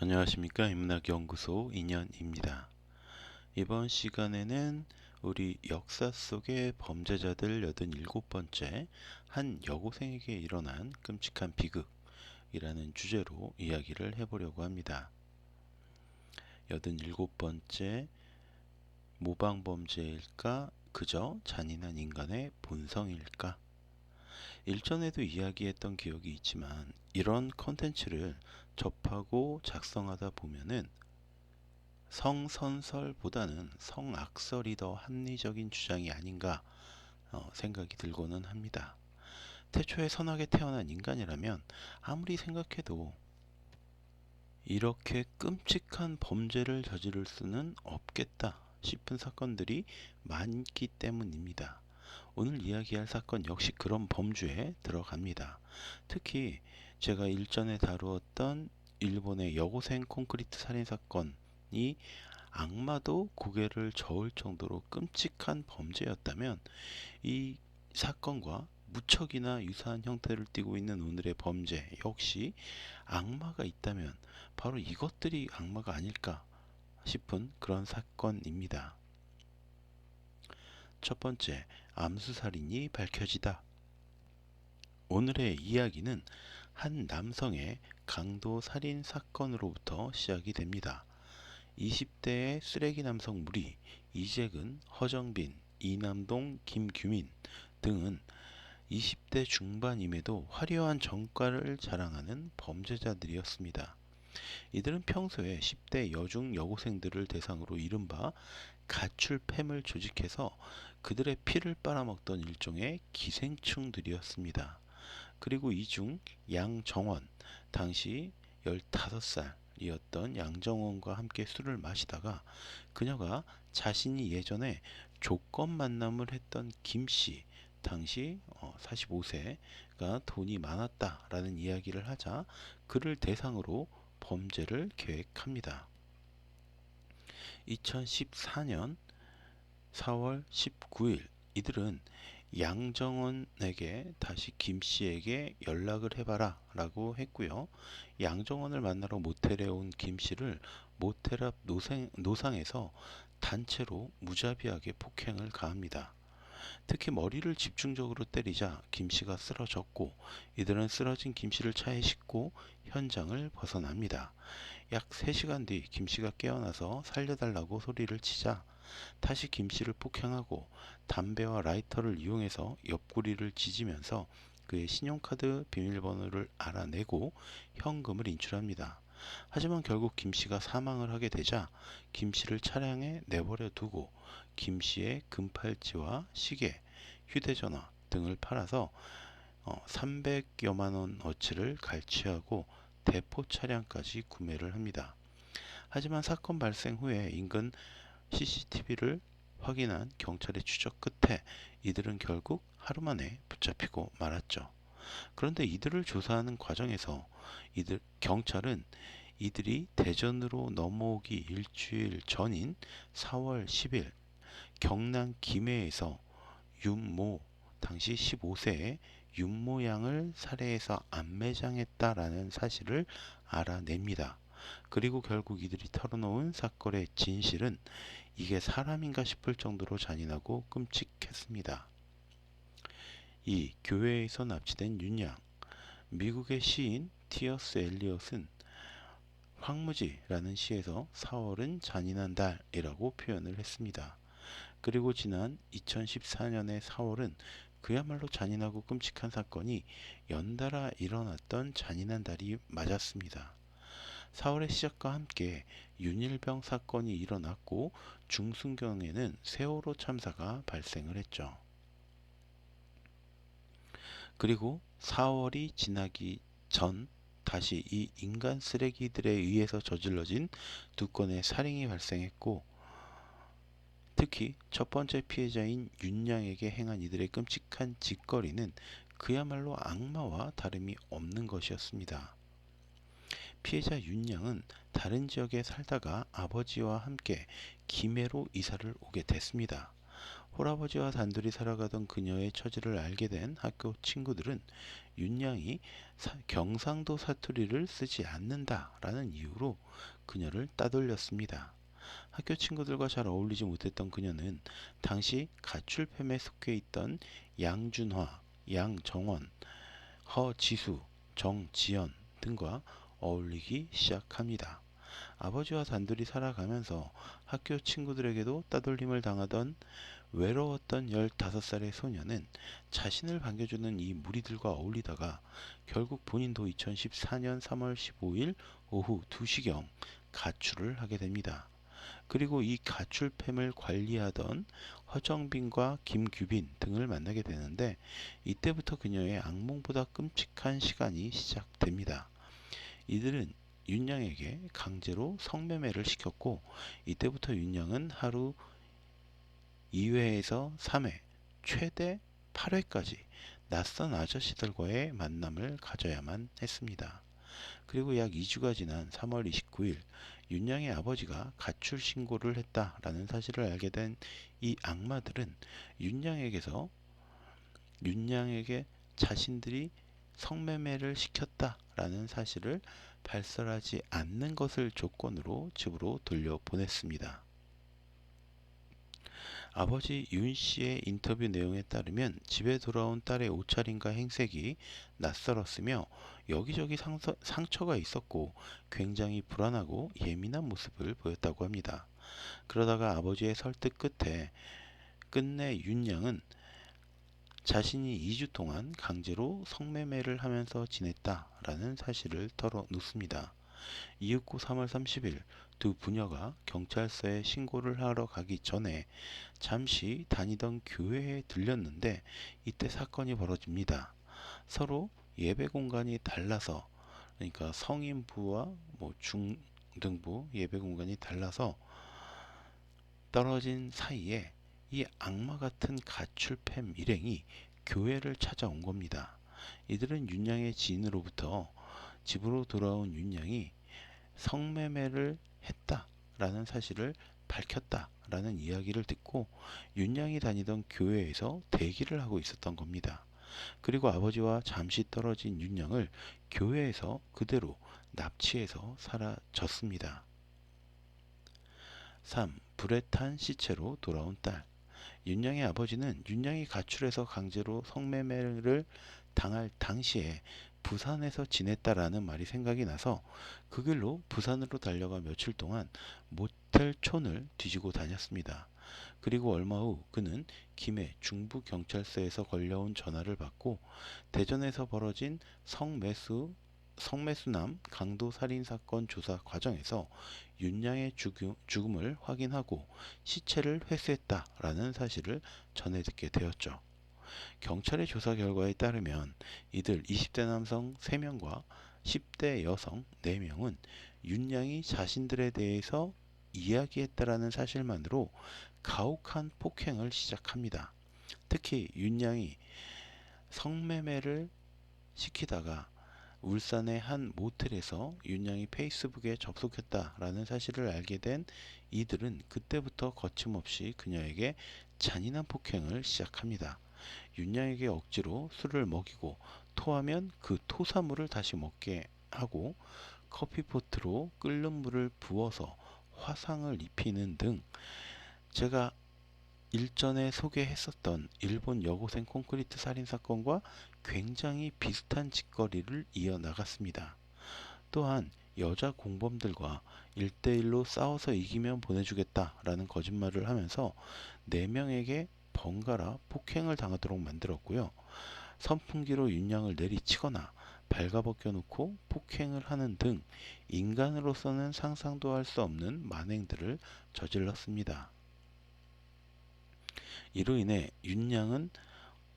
안녕하십니까 인문학연구소 인연입니다. 이번 시간에는 우리 역사 속의 범죄자들 87번째 한 여고생에게 일어난 끔찍한 비극이라는 주제로 이야기를 해보려고 합니다. 87번째 모방범죄일까 그저 잔인한 인간의 본성일까 일전에도 이야기했던 기억이 있지만 이런 컨텐츠를 접하고 작성하다 보면은 성선설보다는 성악설이 더 합리적인 주장이 아닌가 어, 생각이 들고는 합니다. 태초에 선하게 태어난 인간이라면 아무리 생각해도 이렇게 끔찍한 범죄를 저지를 수는 없겠다 싶은 사건들이 많기 때문입니다. 오늘 이야기할 사건 역시 그런 범주에 들어갑니다. 특히 제가 일전에 다루었던 일본의 여고생 콘크리트 살인 사건이 악마도 고개를 저을 정도로 끔찍한 범죄였다면 이 사건과 무척이나 유사한 형태를 띠고 있는 오늘의 범죄 역시 악마가 있다면 바로 이것들이 악마가 아닐까 싶은 그런 사건입니다. 첫 번째, 암수살인이 밝혀지다. 오늘의 이야기는 한 남성의 강도 살인 사건으로부터 시작이 됩니다. 20대의 쓰레기 남성 무리, 이재근, 허정빈, 이남동, 김규민 등은 20대 중반임에도 화려한 전과를 자랑하는 범죄자들이었습니다. 이들은 평소에 10대 여중 여고생들을 대상으로 이른바 가출팸을 조직해서 그들의 피를 빨아먹던 일종의 기생충들이었습니다. 그리고 이 중 양정원, 당시 15살이었던 양정원과 함께 술을 마시다가 그녀가 자신이 예전에 조건 만남을 했던 김씨, 당시 45세가 어, 돈이 많았다라는 이야기를 하자 그를 대상으로 범죄를 계획합니다. 2014년 4월 19일 이들은 양정원에게 다시 김 씨에게 연락을 해봐라 라고 했고요. 양정원을 만나러 모텔에 온 김 씨를 모텔 앞 노생, 노상에서 단체로 무자비하게 폭행을 가합니다. 특히 머리를 집중적으로 때리자 김 씨가 쓰러졌고 이들은 쓰러진 김 씨를 차에 싣고 현장을 벗어납니다. 약 3시간 뒤 김 씨가 깨어나서 살려달라고 소리를 치자 다시 김 씨를 폭행하고 담배와 라이터를 이용해서 옆구리를 찢으면서 그의 신용카드 비밀번호를 알아내고 현금을 인출합니다. 하지만 결국 김 씨가 사망을 하게 되자 김 씨를 차량에 내버려 두고 김 씨의 금팔찌와 시계, 휴대전화 등을 팔아서 300여만 어, 원 어치를 갈취하고 대포 차량까지 구매를 합니다. 하지만 사건 발생 후에 인근 CCTV를 확인한 경찰의 추적 끝에 이들은 결국 하루 만에 붙잡히고 말았죠. 그런데 이들을 조사하는 과정에서 이들 경찰은 이들이 대전으로 넘어오기 일주일 전인 4월 10일 경남 김해에서 윤모 당시 15세의 윤모 양을 살해해서 안매장했다라는 사실을 알아냅니다. 그리고 결국 이들이 털어놓은 사건의 진실은 이게 사람인가 싶을 정도로 잔인하고 끔찍했습니다. 이 교회에서 납치된 윤양 미국의 시인 티어스 엘리엇은 황무지라는 시에서 4월은 잔인한 달이라고 표현을 했습니다. 그리고 지난 2014년의 4월은 그야말로 잔인하고 끔찍한 사건이 연달아 일어났던 잔인한 달이 맞았습니다. 4월의 시작과 함께 윤일병 사건이 일어났고 중순경에는 세월호 참사가 발생을 했죠. 그리고 4월이 지나기 전 다시 이 인간 쓰레기들에 의해서 저질러진 두 건의 살인이 발생했고 특히 첫 번째 피해자인 윤양에게 행한 이들의 끔찍한 짓거리는 그야말로 악마와 다름이 없는 것이었습니다. 피해자 윤양은 다른 지역에 살다가 아버지와 함께 김해로 이사를 오게 됐습니다. 홀아버지와 단둘이 살아가던 그녀의 처지를 알게 된 학교 친구들은 윤양이 사- 경상도 사투리를 쓰지 않는다라는 이유로 그녀를 따돌렸습니다. 학교 친구들과 잘 어울리지 못했던 그녀는 당시 가출팸에 속해 있던 양준화, 양정원, 허지수, 정지연 등과 어울리기 시작합니다. 아버지와 단둘이 살아가면서 학교 친구들에게도 따돌림을 당하던 외로웠던 15살의 소녀는 자신을 반겨주는 이 무리들과 어울리다가 결국 본인도 2014년 3월 15일 오후 2시경 가출을 하게 됩니다. 그리고 이 가출팸을 관리하던 허정빈과 김규빈 등을 만나게 되는데 이때부터 그녀의 악몽보다 끔찍한 시간이 시작됩니다. 이들은 윤양에게 강제로 성매매를 시켰고 이때부터 윤양은 하루 2회에서 3회, 최대 8회까지 낯선 아저씨들과의 만남을 가져야만 했습니다. 그리고 약 2주가 지난 3월 29일 윤양의 아버지가 가출 신고를 했다라는 사실을 알게 된 이 악마들은 윤양에게서 윤양에게 자신들이 성매매를 시켰다라는 사실을 발설하지 않는 것을 조건으로 집으로 돌려보냈습니다. 아버지 윤 씨의 인터뷰 내용에 따르면 집에 돌아온 딸의 옷차림과 행색이 낯설었으며 여기저기 상서, 상처가 있었고 굉장히 불안하고 예민한 모습을 보였다고 합니다. 그러다가 아버지의 설득 끝에 끝내 윤양은 자신이 2주 동안 강제로 성매매를 하면서 지냈다라는 사실을 털어놓습니다. 이윽고 3월 30일 두 부녀가 경찰서에 신고를 하러 가기 전에 잠시 다니던 교회에 들렸는데 이때 사건이 벌어집니다. 서로 예배 공간이 달라서 그러니까 성인부와 뭐 중등부 예배 공간이 달라서 떨어진 사이에 이 악마 같은 가출팸 일행이 교회를 찾아온 겁니다. 이들은 윤양의 지인으로부터 집으로 돌아온 윤양이 성매매를 했다라는 사실을 밝혔다라는 이야기를 듣고 윤양이 다니던 교회에서 대기를 하고 있었던 겁니다. 그리고 아버지와 잠시 떨어진 윤양을 교회에서 그대로 납치해서 사라졌습니다. 3. 불에 탄 시체로 돌아온 딸. 윤양의 아버지는 윤양이 가출해서 강제로 성매매를 당할 당시에 부산에서 지냈다라는 말이 생각이 나서 그 길로 부산으로 달려가 며칠 동안 모텔촌을 뒤지고 다녔습니다. 그리고 얼마 후 그는 김해 중부경찰서에서 걸려온 전화를 받고 대전에서 벌어진 성매수 성매수남 강도 살인 사건 조사 과정에서 윤양의 죽음, 죽음 을 확인하고 시체를 회수했다라는 사실을 전해 듣게 되었죠. 경찰의 조사 결과에 따르면 이들 20대 남성 3명과 10대 여성 4명은 윤양이 자신들에 대해서 이야기했다라는 사실만으로 가혹한 폭행을 시작합니다. 특히 윤양이 성매매를 시키다가 울산의 한 모텔에서 윤양이 페이스북에 접속했다라는 사실을 알게 된 이들은 그때부터 거침없이 그녀에게 잔인한 폭행을 시작합니다. 윤양에게 억지로 술을 먹이고 토하면 그 토사물을 다시 먹게 하고 커피포트로 끓는 물을 부어서 화상을 입히는 등 제가 일전에 소개했었던 일본 여고생 콘크리트 살인 사건과 굉장히 비슷한 짓거리를 이어나갔습니다. 또한 여자 공범들과 1대1로 싸워서 이기면 보내주겠다라는 거짓말을 하면서 4명에게 번갈아 폭행을 당하도록 만들었고요. 선풍기로 윤양을 내리치거나 발가벗겨 놓고 폭행을 하는 등 인간으로서는 상상도 할 수 없는 만행들을 저질렀습니다. 이로 인해 윤양은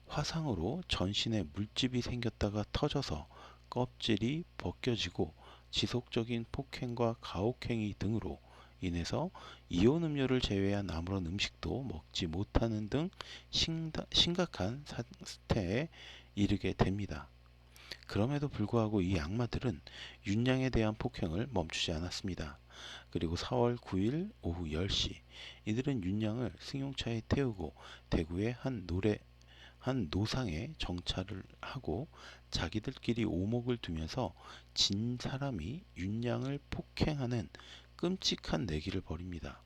화상으로 전신에 물집이 생겼다가 터져서 껍질이 벗겨지고 지속적인 폭행과 가혹행위 등으로 인해서 이온 음료를 제외한 아무런 음식도 먹지 못하는 등 심각한 상태에 이르게 됩니다. 그럼에도 불구하고 이 악마들은 윤양에 대한 폭행을 멈추지 않았습니다. 그리고 4월 9일 오후 10시 이들은 윤양을 승용차에 태우고 대구의 한 노래 한 노상에 정차를 하고 자기들끼리 오목을 두면서 진 사람이 윤양을 폭행하는 끔찍한 내기를 벌입니다.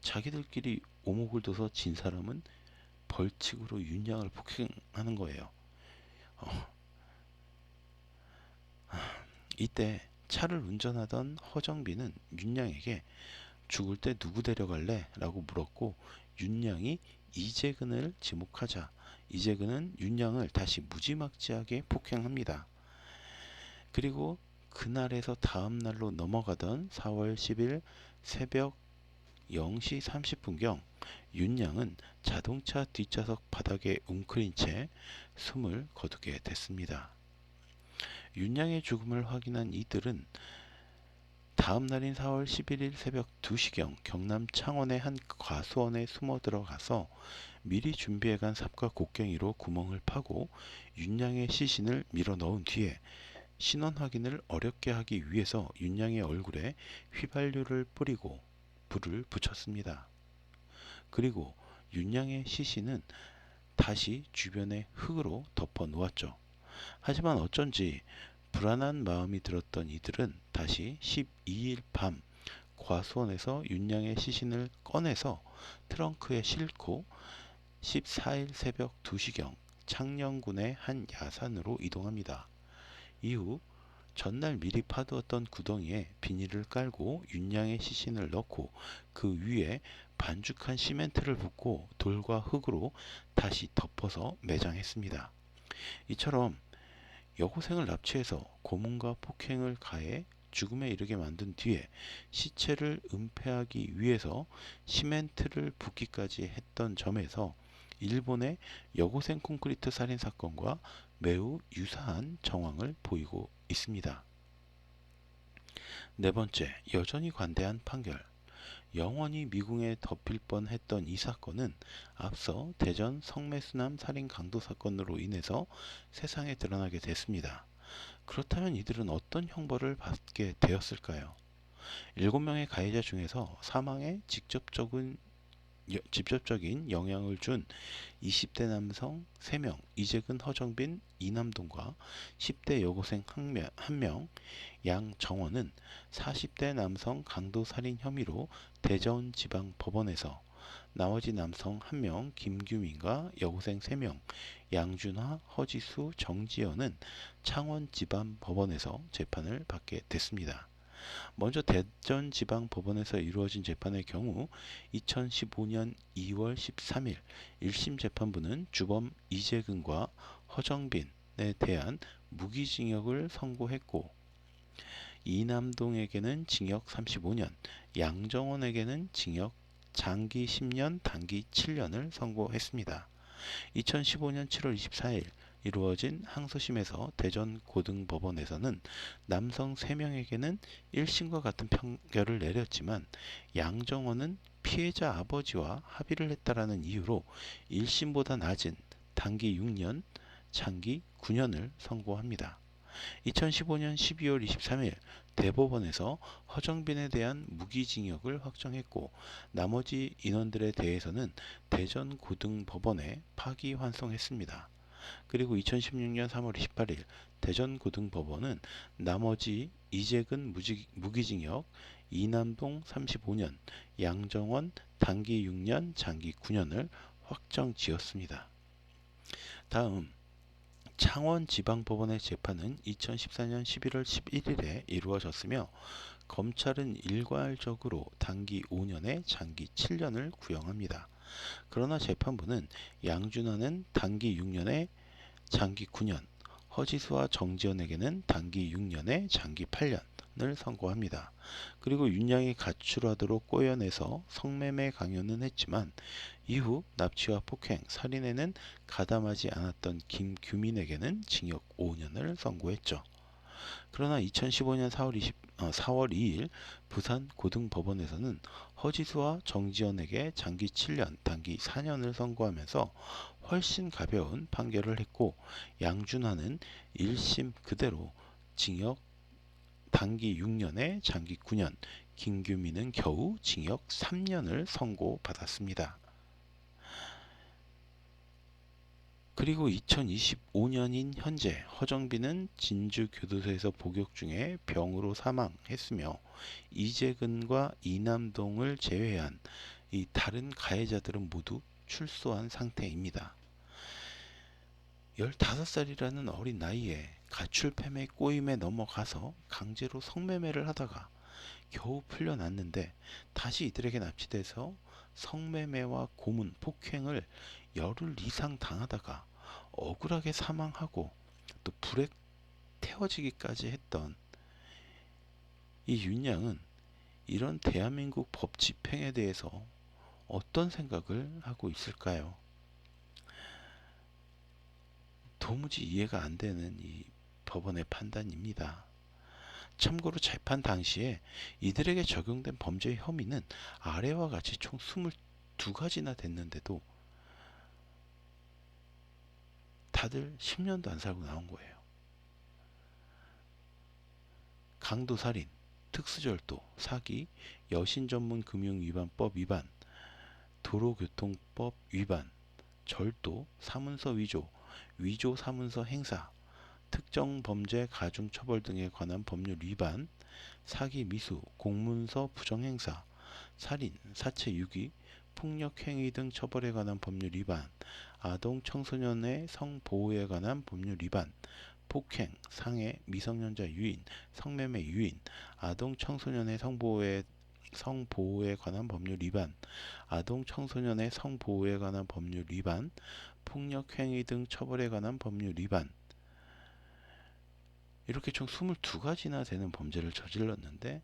자기들끼리 오목을 둬서 진 사람은 벌칙으로 윤양을 폭행하는 거예요. 어. 이때 차를 운전하던 허정빈은 윤양에게 죽을 때 누구 데려갈래? 라고 물었고 윤양이 이재근을 지목하자 이재근은 윤양을 다시 무지막지하게 폭행합니다. 그리고 그날에서 다음 날로 넘어가던 4월 10일 새벽 0시 30분경 윤양은 자동차 뒷좌석 바닥에 웅크린 채 숨을 거두게 됐습니다. 윤양의 죽음을 확인한 이들은 다음 날인 4월 11일 새벽 2시경 경남 창원의 한 과수원에 숨어 들어가서 미리 준비해간 삽과 곡괭이로 구멍을 파고 윤양의 시신을 밀어 넣은 뒤에 신원 확인을 어렵게 하기 위해서 윤양의 얼굴에 휘발유를 뿌리고 불을 붙였습니다. 그리고 윤양의 시신은 다시 주변의 흙으로 덮어 놓았죠. 하지만 어쩐지 불안한 마음이 들었던 이들은 다시 12일 밤 과수원에서 윤양의 시신을 꺼내서 트렁크에 싣고 14일 새벽 2시경 창녕군의 한 야산으로 이동합니다. 이후 전날 미리 파두었던 구덩이에 비닐을 깔고 윤양의 시신을 넣고 그 위에 반죽한 시멘트를 붓고 돌과 흙으로 다시 덮어서 매장했습니다. 이처럼 여고생을 납치해서 고문과 폭행을 가해 죽음에 이르게 만든 뒤에 시체를 은폐하기 위해서 시멘트를 붓기까지 했던 점에서 일본의 여고생 콘크리트 살인 사건과 매우 유사한 정황을 보이고 있습니다. 네 번째, 여전히 관대한 판결. 영원히 미궁에 덮일 뻔했던 이 사건은 앞서 대전 성매수남 살인 강도 사건으로 인해서 세상에 드러나게 됐습니다. 그렇다면 이들은 어떤 형벌을 받게 되었을까요? 7명의 가해자 중에서 사망에 직접적인 직접적인 영향을 준 20대 남성 3명, 이재근, 허정빈, 이남동과 10대 여고생 1명, 양정원은 40대 남성 강도 살인 혐의로 대전지방법원에서 나머지 남성 1명 김규민과 여고생 3명 양준하, 허지수, 정지연은 창원지방법원에서 재판을 받게 됐습니다. 먼저 대전지방법원에서 이루어진 재판의 경우 2015년 2월 13일 1심 재판부는 주범 이재근과 허정빈에 대한 무기징역을 선고했고 이남동에게는 징역 35년, 양정원에게는 징역 장기 10년, 단기 7년을 선고했습니다. 2015년 7월 24일 이루어진 항소심에서 대전 고등법원에서는 남성 3명에게는 1심과 같은 판결을 내렸지만 양정원은 피해자 아버지와 합의를 했다라는 이유로 1심보다 낮은 단기 6년, 장기 9년을 선고합니다. 2015년 12월 23일 대법원에서 허정빈에 대한 무기징역을 확정했고 나머지 인원들에 대해서는 대전고등법원에 파기환송했습니다. 그리고 2016년 3월 28일 대전고등법원은 나머지 이재근 무기징역, 이남동 35년, 양정원 단기 6년, 장기 9년을 확정 지었습니다. 다음 창원지방법원의 재판은 2014년 11월 11일에 이루어졌으며 검찰은 일괄적으로 단기 5년에 장기 7년을 구형합니다. 그러나 재판부는 양준하는 단기 6년에 장기 9년, 허지수와 정지현에게는 단기 6년에 장기 8년을 선고합니다. 그리고 윤양이 가출하도록 꼬여내서 성매매 강요는 했지만 이후 납치와 폭행, 살인에는 가담하지 않았던 김규민에게는 징역 5년을 선고했죠. 그러나 2015년 4월 20, 어, 4월 2일 부산 고등법원에서는 허지수와 정지연에게 장기 7년, 단기 4년을 선고하면서 훨씬 가벼운 판결을 했고 양준하는 1심 그대로 징역 단기 6년에 장기 9년, 김규민은 겨우 징역 3년을 선고받았습니다. 그리고 2025년인 현재 허정빈은 진주교도소에서 복역 중에 병으로 사망했으며 이재근과 이남동을 제외한 이 다른 가해자들은 모두 출소한 상태입니다. 15살이라는 어린 나이에 가출팸의 꼬임에 넘어가서 강제로 성매매를 하다가 겨우 풀려났는데 다시 이들에게 납치돼서 성매매와 고문, 폭행을 열흘 이상 당하다가 억울하게 사망하고 또 불에 태워지기까지 했던 이 윤양은 이런 대한민국 법 집행에 대해서 어떤 생각을 하고 있을까요? 도무지 이해가 안 되는 이 법원의 판단입니다. 참고로 재판 당시에 이들에게 적용된 범죄 혐의는 아래와 같이 총 22가지나 됐는데도 다들 10년도 안 살고 나온 거예요. 강도살인, 특수절도, 사기, 여신전문금융위반법 위반, 도로교통법 위반, 절도, 사문서 위조, 위조 사문서 행사, 특정 범죄 가중 처벌 등에 관한 법률 위반, 사기 미수, 공문서 부정 행사, 살인, 사체 유기, 폭력 행위 등 처벌에 관한 법률 위반, 아동 청소년의 성 보호에 관한 법률 위반, 폭행, 상해, 미성년자 유인, 성매매 유인, 아동 청소년의 성보호에 성보호에 관한 법률 위반, 아동 청소년의 성보호에 관한 법률 위반, 폭력 행위 등 처벌에 관한 법률 위반. 이렇게 총 22가지나 되는 범죄를 저질렀는데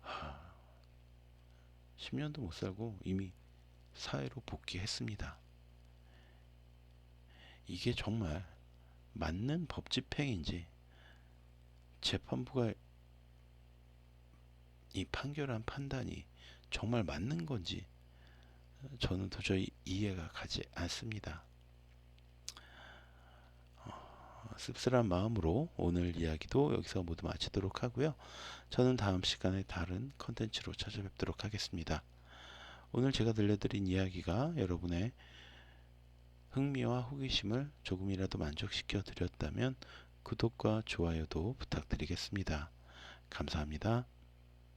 하, 10년도 못 살고 이미 사회로 복귀했습니다. 이게 정말 맞는 법 집행인지 재판부가 이 판결한 판단이 정말 맞는 건지 저는 도저히 이해가 가지 않습니다. 어, 씁쓸한 마음으로 오늘 이야기도 여기서 모두 마치도록 하고요. 저는 다음 시간에 다른 컨텐츠로 찾아뵙도록 하겠습니다. 오늘 제가 들려드린 이야기가 여러분의 흥미와 호기심을 조금이라도 만족시켜 드렸다면 구독과 좋아요도 부탁드리겠습니다. 감사합니다.